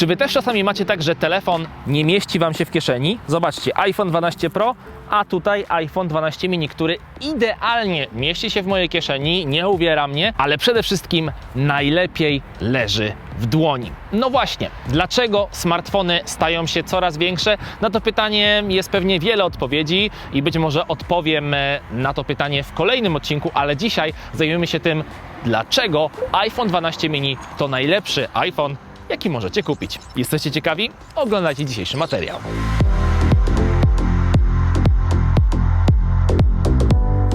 Czy wy też czasami macie tak, że telefon nie mieści wam się w kieszeni? Zobaczcie, iPhone 12 Pro, a tutaj iPhone 12 mini, który idealnie mieści się w mojej kieszeni, nie uwiera mnie, ale przede wszystkim najlepiej leży w dłoni. No właśnie, dlaczego smartfony stają się coraz większe? Na to pytanie jest pewnie wiele odpowiedzi i być może odpowiem e, na to pytanie w kolejnym odcinku, ale dzisiaj zajmiemy się tym, dlaczego iPhone 12 mini to najlepszy iPhone, jaki możecie kupić. Jesteście ciekawi? Oglądajcie dzisiejszy materiał.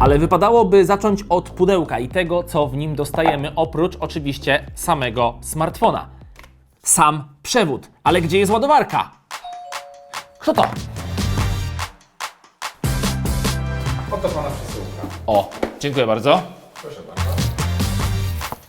Ale wypadałoby zacząć od pudełka i tego, co w nim dostajemy, oprócz oczywiście samego smartfona. Sam przewód. Ale gdzie jest ładowarka? Kto to? Oto pana przesyłka. O, dziękuję bardzo.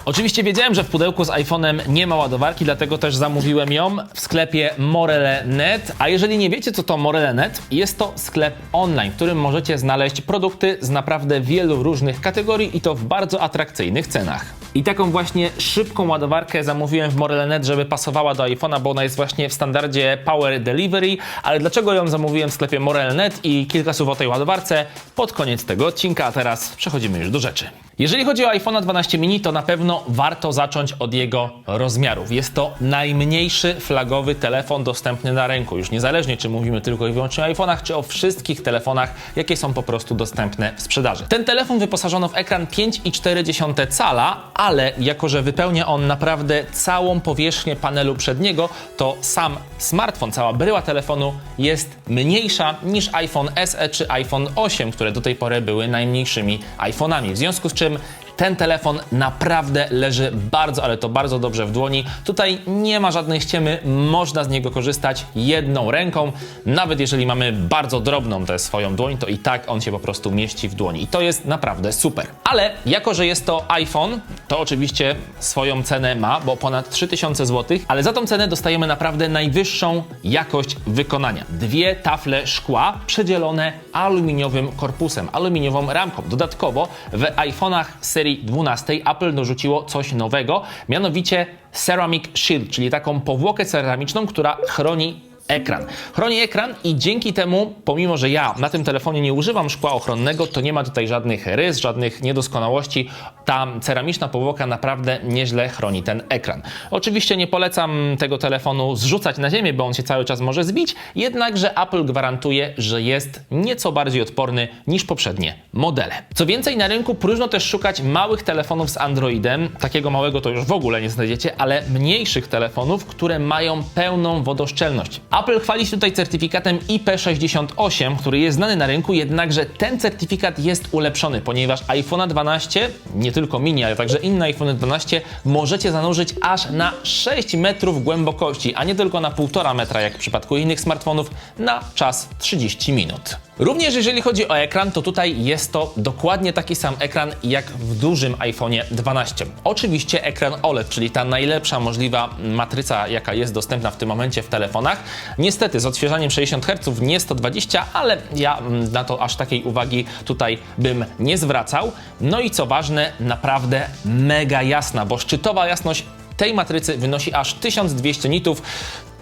Oczywiście wiedziałem, że w pudełku z iPhone'em nie ma ładowarki, dlatego też zamówiłem ją w sklepie Morele.net. A jeżeli nie wiecie, co to Morele.net, jest to sklep online, w którym możecie znaleźć produkty z naprawdę wielu różnych kategorii i to w bardzo atrakcyjnych cenach. I taką właśnie szybką ładowarkę zamówiłem w Morele.net, żeby pasowała do iPhone'a, bo ona jest właśnie w standardzie Power Delivery. Ale dlaczego ją zamówiłem w sklepie Morele.net i kilka słów o tej ładowarce pod koniec tego odcinka, a teraz przechodzimy już do rzeczy. Jeżeli chodzi o iPhone 12 mini, to na pewno warto zacząć od jego rozmiarów. Jest to najmniejszy flagowy telefon dostępny na rynku, już niezależnie czy mówimy tylko i wyłącznie o iPhone'ach, czy o wszystkich telefonach, jakie są po prostu dostępne w sprzedaży. Ten telefon wyposażono w ekran 5,4 cala, ale jako że wypełnia on naprawdę całą powierzchnię panelu przedniego, to sam smartfon, cała bryła telefonu jest mniejsza niż iPhone SE czy iPhone 8, które do tej pory były najmniejszymi iPhone'ami. W związku z czym ten telefon naprawdę leży bardzo, ale to bardzo dobrze w dłoni. Tutaj nie ma żadnej ściemy, można z niego korzystać jedną ręką. Nawet jeżeli mamy bardzo drobną tę swoją dłoń, to i tak on się po prostu mieści w dłoni. I to jest naprawdę super. Ale jako, że jest to iPhone, to oczywiście swoją cenę ma, bo ponad 3000 zł, ale za tą cenę dostajemy naprawdę najwyższą jakość wykonania. Dwie tafle szkła przedzielone aluminiowym korpusem, aluminiową ramką. Dodatkowo w iPhone'ach serii 12 Apple dorzuciło coś nowego, mianowicie Ceramic Shield, czyli taką powłokę ceramiczną, która chroni ekran. Chroni ekran i dzięki temu, pomimo że ja na tym telefonie nie używam szkła ochronnego, to nie ma tutaj żadnych rys, żadnych niedoskonałości. Ta ceramiczna powłoka naprawdę nieźle chroni ten ekran. Oczywiście nie polecam tego telefonu zrzucać na ziemię, bo on się cały czas może zbić, jednakże Apple gwarantuje, że jest nieco bardziej odporny niż poprzednie modele. Co więcej, na rynku próżno też szukać małych telefonów z Androidem. Takiego małego to już w ogóle nie znajdziecie, ale mniejszych telefonów, które mają pełną wodoszczelność. Apple chwali się tutaj certyfikatem IP68, który jest znany na rynku, jednakże ten certyfikat jest ulepszony, ponieważ iPhone 12, nie tylko mini, ale także inne iPhone 12, możecie zanurzyć aż na 6 metrów głębokości, a nie tylko na 1,5 metra, jak w przypadku innych smartfonów, na czas 30 minut. Również jeżeli chodzi o ekran, to tutaj jest to dokładnie taki sam ekran jak w dużym iPhone'ie 12. Oczywiście ekran OLED, czyli ta najlepsza możliwa matryca, jaka jest dostępna w tym momencie w telefonach. Niestety z odświeżaniem 60 Hz, nie 120, ale ja mm, na to aż takiej uwagi tutaj bym nie zwracał. No i co ważne, naprawdę mega jasna, bo szczytowa jasność tej matrycy wynosi aż 1200 nitów.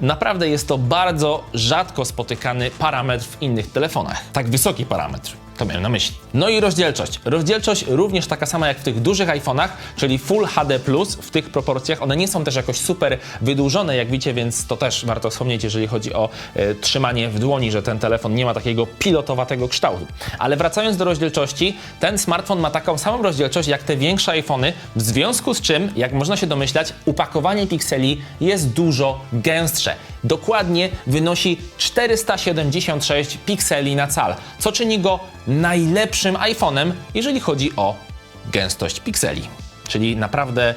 Naprawdę jest to bardzo rzadko spotykany parametr w innych telefonach. Tak wysoki parametr. To miałem na myśli. No i rozdzielczość. Rozdzielczość również taka sama jak w tych dużych iPhone'ach, czyli Full HD+, w tych proporcjach. One nie są też jakoś super wydłużone, jak widzicie, więc to też warto wspomnieć, jeżeli chodzi o e, trzymanie w dłoni, że ten telefon nie ma takiego pilotowatego kształtu. Ale wracając do rozdzielczości, ten smartfon ma taką samą rozdzielczość jak te większe iPhony, w związku z czym, jak można się domyślać, upakowanie pikseli jest dużo gęstsze. Dokładnie wynosi 476 pikseli na cal, co czyni go najlepszym iPhone'em, jeżeli chodzi o gęstość pikseli. Czyli naprawdę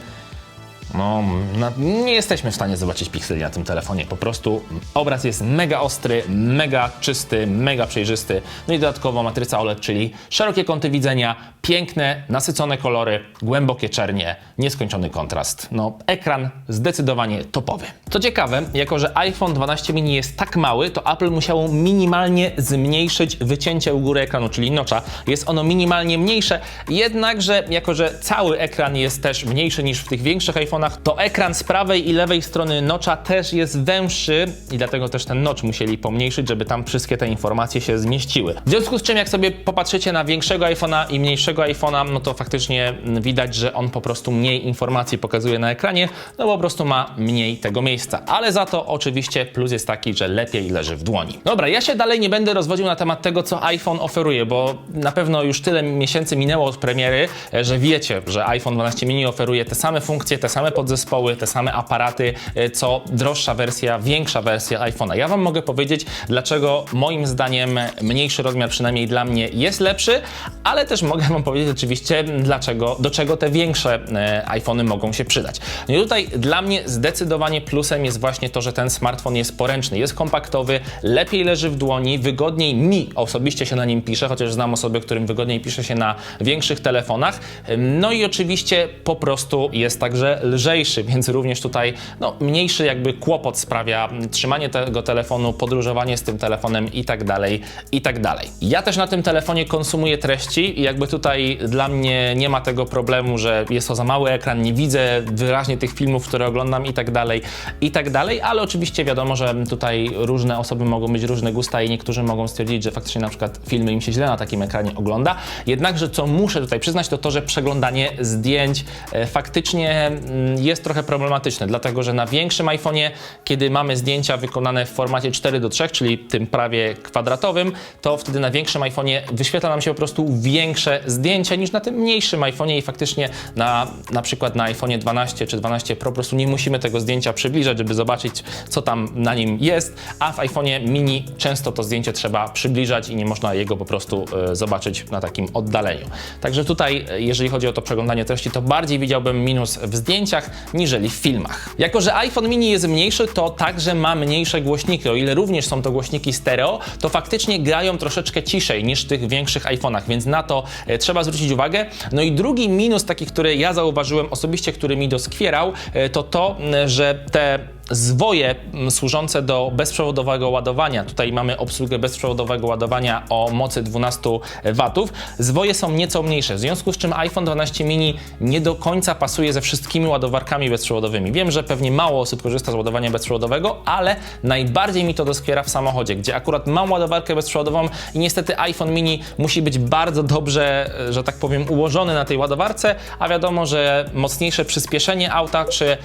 no, na, nie jesteśmy w stanie zobaczyć pikseli na tym telefonie. Po prostu obraz jest mega ostry, mega czysty, mega przejrzysty. No i dodatkowo matryca OLED, czyli szerokie kąty widzenia, piękne, nasycone kolory, głębokie czernie, nieskończony kontrast. No, ekran zdecydowanie topowy. Co ciekawe, jako że iPhone 12 mini jest tak mały, to Apple musiało minimalnie zmniejszyć wycięcie u góry ekranu, czyli nocza. Jest ono minimalnie mniejsze, jednakże jako że cały ekran jest też mniejszy niż w tych większych iPhone'ach, iPhone'ach, to ekran z prawej i lewej strony nocza też jest węższy i dlatego też ten nocz musieli pomniejszyć, żeby tam wszystkie te informacje się zmieściły. W związku z czym, jak sobie popatrzycie na większego iPhone'a i mniejszego iPhone'a, no to faktycznie widać, że on po prostu mniej informacji pokazuje na ekranie, no po prostu ma mniej tego miejsca. Ale za to oczywiście plus jest taki, że lepiej leży w dłoni. Dobra, ja się dalej nie będę rozwodził na temat tego, co iPhone oferuje, bo na pewno już tyle miesięcy minęło od premiery, e, że wiecie, że iPhone 12 mini oferuje te same funkcje, te same podzespoły, te same aparaty, e, co droższa wersja, większa wersja iPhone'a. Ja Wam mogę powiedzieć, dlaczego moim zdaniem mniejszy rozmiar przynajmniej dla mnie jest lepszy, ale też mogę Wam powiedzieć oczywiście, dlaczego, do czego te większe e, iPhony mogą się przydać. No i tutaj dla mnie zdecydowanie plusem jest właśnie to, że ten smartfon jest poręczny, jest kompaktowy, lepiej leży w dłoni, wygodniej mi osobiście się na nim pisze, chociaż znam osoby, którym wygodniej pisze się na większych telefonach. No i oczywiście po prostu jest także lżejszy, więc również tutaj no, mniejszy jakby kłopot sprawia trzymanie tego telefonu, podróżowanie z tym telefonem i tak dalej, i tak dalej. Ja też na tym telefonie konsumuję treści i jakby tutaj dla mnie nie ma tego problemu, że jest to za mały ekran, nie widzę wyraźnie tych filmów, które oglądam i tak dalej, i tak dalej, ale oczywiście wiadomo, że tutaj różne osoby mogą mieć różne gusta i niektórzy mogą stwierdzić, że faktycznie na przykład filmy im się źle na takim ekranie ogląda. Jednakże co muszę tutaj przyznać, to to, że przeglądanie zdjęć e, faktycznie mm, jest trochę problematyczne, dlatego że na większym iPhone'ie, kiedy mamy zdjęcia wykonane w formacie 4 do 3, czyli tym prawie kwadratowym, to wtedy na większym iPhone'ie wyświetla nam się po prostu większe zdjęcia niż na tym mniejszym iPhone'ie i faktycznie na, na przykład na iPhone'ie 12 czy 12 Pro po prostu nie musimy tego zdjęcia przybliżać, żeby zobaczyć, co tam na nim jest, a w iPhone'ie mini często to zdjęcie trzeba przybliżać i nie można jego po prostu e, zobaczyć na takim oddaleniu. Także tutaj, e, jeżeli chodzi o to przeglądanie treści, to bardziej widziałbym minus w zdjęciach, niżeli w filmach. Jako, że iPhone mini jest mniejszy, to także ma mniejsze głośniki. O ile również są to głośniki stereo, to faktycznie grają troszeczkę ciszej niż w tych większych iPhone'ach, więc na to e, trzeba zwrócić uwagę. No i drugi minus taki, który ja zauważyłem osobiście, który mi doskwierał, e, to to, że te zwoje m, służące do bezprzewodowego ładowania. Tutaj mamy obsługę bezprzewodowego ładowania o mocy 12 W. Zwoje są nieco mniejsze, w związku z czym iPhone 12 mini nie do końca pasuje ze wszystkimi ładowarkami bezprzewodowymi. Wiem, że pewnie mało osób korzysta z ładowania bezprzewodowego, ale najbardziej mi to doskwiera w samochodzie, gdzie akurat mam ładowarkę bezprzewodową i niestety iPhone mini musi być bardzo dobrze, e, że tak powiem, ułożony na tej ładowarce, a wiadomo, że mocniejsze przyspieszenie auta czy e,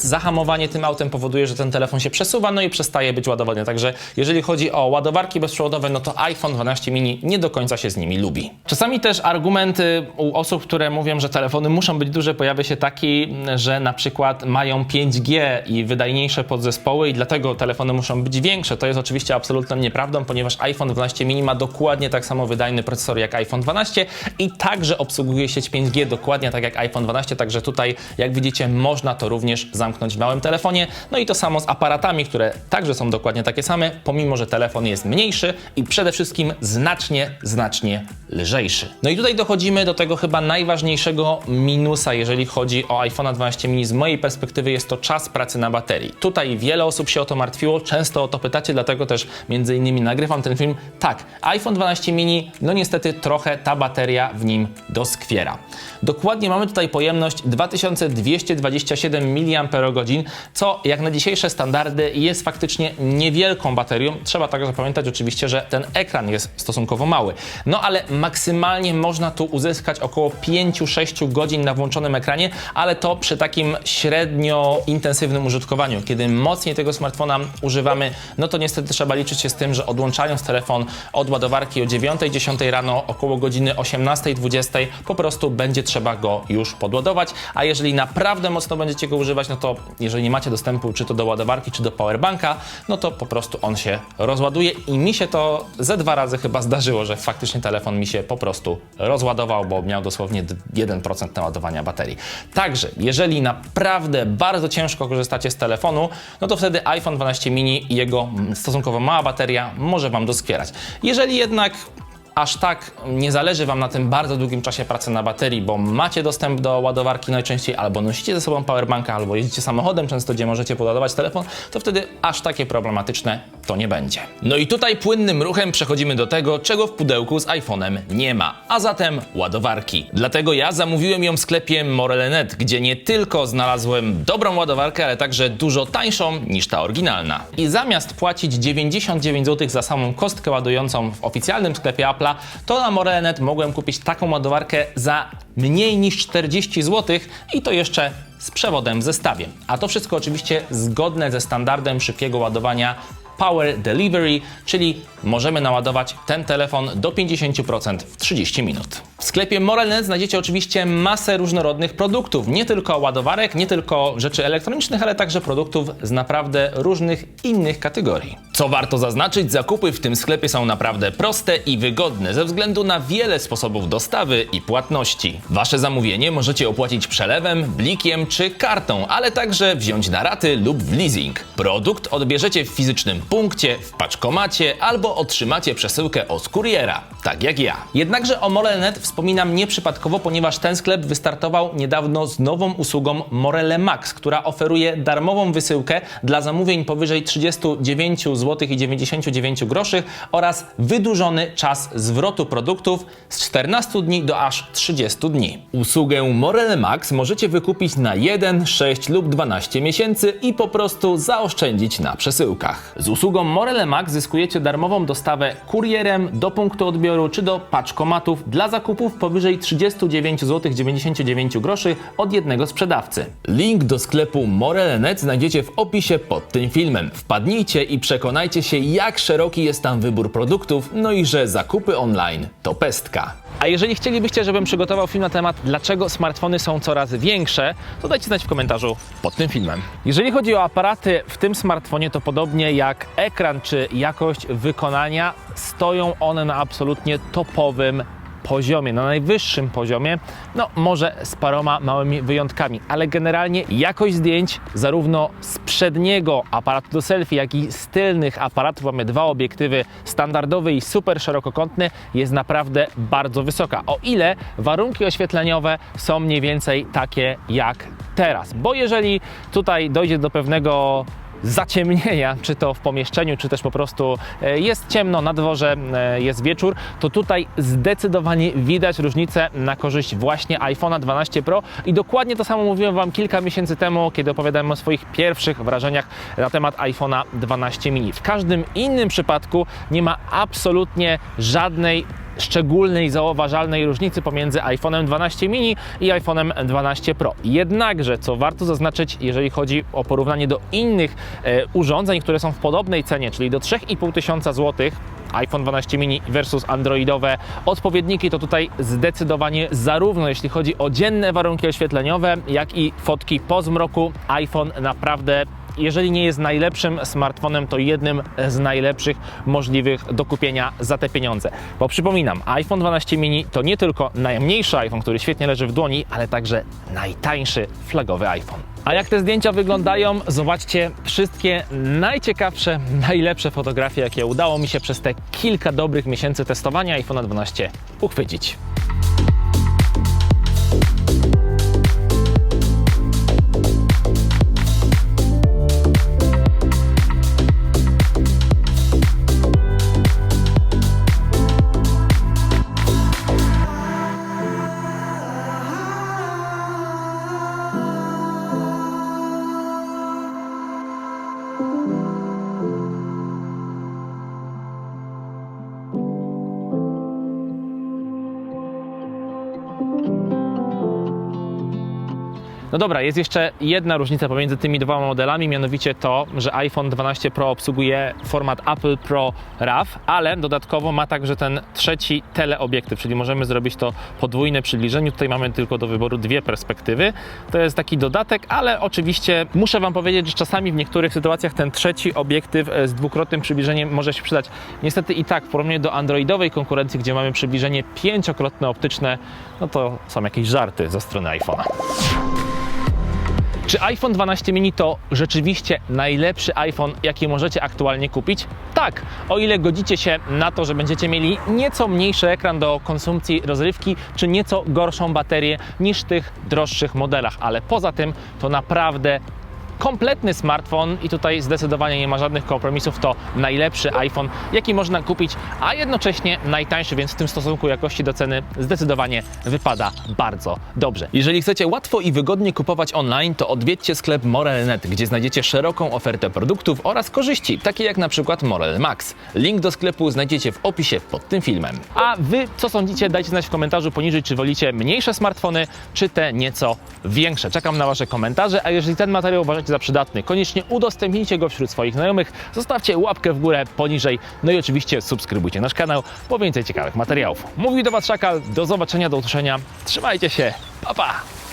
zahamowanie tym autem powoduje, że ten telefon się przesuwa, no i przestaje być ładowany. Także jeżeli chodzi o ładowarki bezprzewodowe, no to iPhone 12 mini nie do końca się z nimi lubi. Czasami też argumenty u osób, które mówią, że telefony muszą być duże, pojawia się taki, że na przykład mają 5G i wydajniejsze podzespoły i dlatego telefony muszą być większe. To jest oczywiście absolutną nieprawdą, ponieważ iPhone 12 mini ma dokładnie tak samo wydajny procesor jak iPhone 12 i także obsługuje sieć 5G dokładnie tak jak iPhone 12, także tutaj jak widzicie można to również zamknąć w małym telefonie. No i to samo z aparatami, które także są dokładnie takie same, pomimo że telefon jest mniejszy i przede wszystkim znacznie, znacznie lżejszy. No i tutaj dochodzimy do tego chyba najważniejszego minusa, jeżeli chodzi o iPhone 12 mini. Z mojej perspektywy jest to czas pracy na baterii. Tutaj wiele osób się o to martwiło, często o to pytacie, dlatego też między innymi nagrywam ten film. Tak, iPhone 12 mini, no niestety trochę ta bateria w nim doskwiera. Dokładnie mamy tutaj pojemność 2227 mAh, co jak na dzisiejsze standardy jest faktycznie niewielką baterią. Trzeba także pamiętać oczywiście, że ten ekran jest stosunkowo mały. No ale maksymalnie można tu uzyskać około 5-6 godzin na włączonym ekranie, ale to przy takim średnio intensywnym użytkowaniu. Kiedy mocniej tego smartfona używamy, no to niestety trzeba liczyć się z tym, że odłączając telefon od ładowarki o 9-10 rano, około godziny 18-20, po prostu będzie trzeba go już podładować, a jeżeli naprawdę mocno będziecie go używać, no to jeżeli nie macie dostępu czy to do ładowarki, czy do powerbanka, no to po prostu on się rozładuje i mi się to ze dwa razy chyba zdarzyło, że faktycznie telefon mi się po prostu rozładował, bo miał dosłownie d- 1% naładowania baterii. Także, jeżeli naprawdę bardzo ciężko korzystacie z telefonu, no to wtedy iPhone 12 mini i jego stosunkowo mała bateria może Wam doskwierać. Jeżeli jednak aż tak nie zależy Wam na tym bardzo długim czasie pracy na baterii, bo macie dostęp do ładowarki najczęściej, albo nosicie ze sobą powerbanka, albo jeździcie samochodem często, gdzie możecie podładować telefon, to wtedy aż takie problematyczne to nie będzie. No i tutaj płynnym ruchem przechodzimy do tego, czego w pudełku z iPhone'em nie ma, a zatem ładowarki. Dlatego ja zamówiłem ją w sklepie Morele.net, gdzie nie tylko znalazłem dobrą ładowarkę, ale także dużo tańszą niż ta oryginalna. I zamiast płacić 99 zł za samą kostkę ładującą w oficjalnym sklepie Apple'a, to na Morele.net mogłem kupić taką ładowarkę za mniej niż 40 zł i to jeszcze z przewodem w zestawie. A to wszystko oczywiście zgodne ze standardem szybkiego ładowania Power Delivery, czyli możemy naładować ten telefon do 50% w 30 minut. W sklepie Morelnet znajdziecie oczywiście masę różnorodnych produktów, nie tylko ładowarek, nie tylko rzeczy elektronicznych, ale także produktów z naprawdę różnych innych kategorii. Co warto zaznaczyć, zakupy w tym sklepie są naprawdę proste i wygodne ze względu na wiele sposobów dostawy i płatności. Wasze zamówienie możecie opłacić przelewem, blikiem czy kartą, ale także wziąć na raty lub w leasing. Produkt odbierzecie w fizycznym punkcie, w paczkomacie albo otrzymacie przesyłkę od kuriera, tak jak ja. Jednakże o Morel.net wspominam nieprzypadkowo, ponieważ ten sklep wystartował niedawno z nową usługą Morele Max, która oferuje darmową wysyłkę dla zamówień powyżej 39 zł i 99 groszy oraz wydłużony czas zwrotu produktów z 14 dni do aż 30 dni. Usługę Morele Max możecie wykupić na 1, 6 lub 12 miesięcy i po prostu zaoszczędzić na przesyłkach. Z usługą Morele Max zyskujecie darmową dostawę kurierem do punktu odbioru czy do paczkomatów dla zakupów powyżej 39 zł 99 groszy od jednego sprzedawcy. Link do sklepu Morele.net znajdziecie w opisie pod tym filmem. Wpadnijcie i przekonajcie się, jak szeroki jest tam wybór produktów, no i że zakupy online to pestka. A jeżeli chcielibyście, żebym przygotował film na temat, dlaczego smartfony są coraz większe, to dajcie znać w komentarzu pod tym filmem. Jeżeli chodzi o aparaty w tym smartfonie, to podobnie jak ekran czy jakość wykonania, stoją one na absolutnie topowym poziomie, na najwyższym poziomie, no może z paroma małymi wyjątkami, ale generalnie jakość zdjęć zarówno z przedniego aparatu do selfie, jak i z tylnych aparatów, mamy dwa obiektywy, standardowy i super szerokokątny, jest naprawdę bardzo wysoka. O ile warunki oświetleniowe są mniej więcej takie jak teraz, bo jeżeli tutaj dojdzie do pewnego zaciemnienia, czy to w pomieszczeniu, czy też po prostu e, jest ciemno na dworze, e, jest wieczór, to tutaj zdecydowanie widać różnicę na korzyść właśnie iPhone'a 12 Pro i dokładnie to samo mówiłem Wam kilka miesięcy temu, kiedy opowiadałem o swoich pierwszych wrażeniach na temat iPhone'a 12 mini. W każdym innym przypadku nie ma absolutnie żadnej szczególnej, zauważalnej różnicy pomiędzy iPhone'em 12 mini i iPhone'em 12 Pro. Jednakże, co warto zaznaczyć, jeżeli chodzi o porównanie do innych e, urządzeń, które są w podobnej cenie, czyli do 3,5 tysiąca złotych, iPhone 12 mini versus androidowe odpowiedniki, to tutaj zdecydowanie zarówno jeśli chodzi o dzienne warunki oświetleniowe, jak i fotki po zmroku, iPhone naprawdę jeżeli nie jest najlepszym smartfonem, to jednym z najlepszych możliwych do kupienia za te pieniądze. Bo przypominam, iPhone 12 mini to nie tylko najmniejszy iPhone, który świetnie leży w dłoni, ale także najtańszy flagowy iPhone. A jak te zdjęcia wyglądają? Zobaczcie wszystkie najciekawsze, najlepsze fotografie, jakie udało mi się przez te kilka dobrych miesięcy testowania iPhone 12 uchwycić. No dobra, jest jeszcze jedna różnica pomiędzy tymi dwoma modelami, mianowicie to, że iPhone 12 Pro obsługuje format Apple Pro RAW, ale dodatkowo ma także ten trzeci teleobiektyw, czyli możemy zrobić to podwójne przybliżenie. Tutaj mamy tylko do wyboru dwie perspektywy. To jest taki dodatek, ale oczywiście muszę Wam powiedzieć, że czasami w niektórych sytuacjach ten trzeci obiektyw e, z dwukrotnym przybliżeniem może się przydać. Niestety i tak w porównaniu do androidowej konkurencji, gdzie mamy przybliżenie pięciokrotne optyczne, no to są jakieś żarty ze strony iPhone'a. Czy iPhone 12 mini to rzeczywiście najlepszy iPhone, jaki możecie aktualnie kupić? Tak, o ile godzicie się na to, że będziecie mieli nieco mniejszy ekran do konsumpcji rozrywki, czy nieco gorszą baterię niż w tych droższych modelach, ale poza tym to naprawdę kompletny smartfon i tutaj zdecydowanie nie ma żadnych kompromisów. To najlepszy iPhone, jaki można kupić, a jednocześnie najtańszy, więc w tym stosunku jakości do ceny zdecydowanie wypada bardzo dobrze. Jeżeli chcecie łatwo i wygodnie kupować online, to odwiedźcie sklep Morel.net, gdzie znajdziecie szeroką ofertę produktów oraz korzyści, takie jak na przykład Morel Max. Link do sklepu znajdziecie w opisie pod tym filmem. A wy co sądzicie? Dajcie znać w komentarzu poniżej, czy wolicie mniejsze smartfony, czy te nieco większe. Czekam na wasze komentarze, a jeżeli ten materiał uważacie za przydatny, koniecznie udostępnijcie go wśród swoich znajomych, zostawcie łapkę w górę poniżej, no i oczywiście subskrybujcie nasz kanał po więcej ciekawych materiałów. Mówił do was Szakal, do zobaczenia, do usłyszenia, trzymajcie się, pa pa!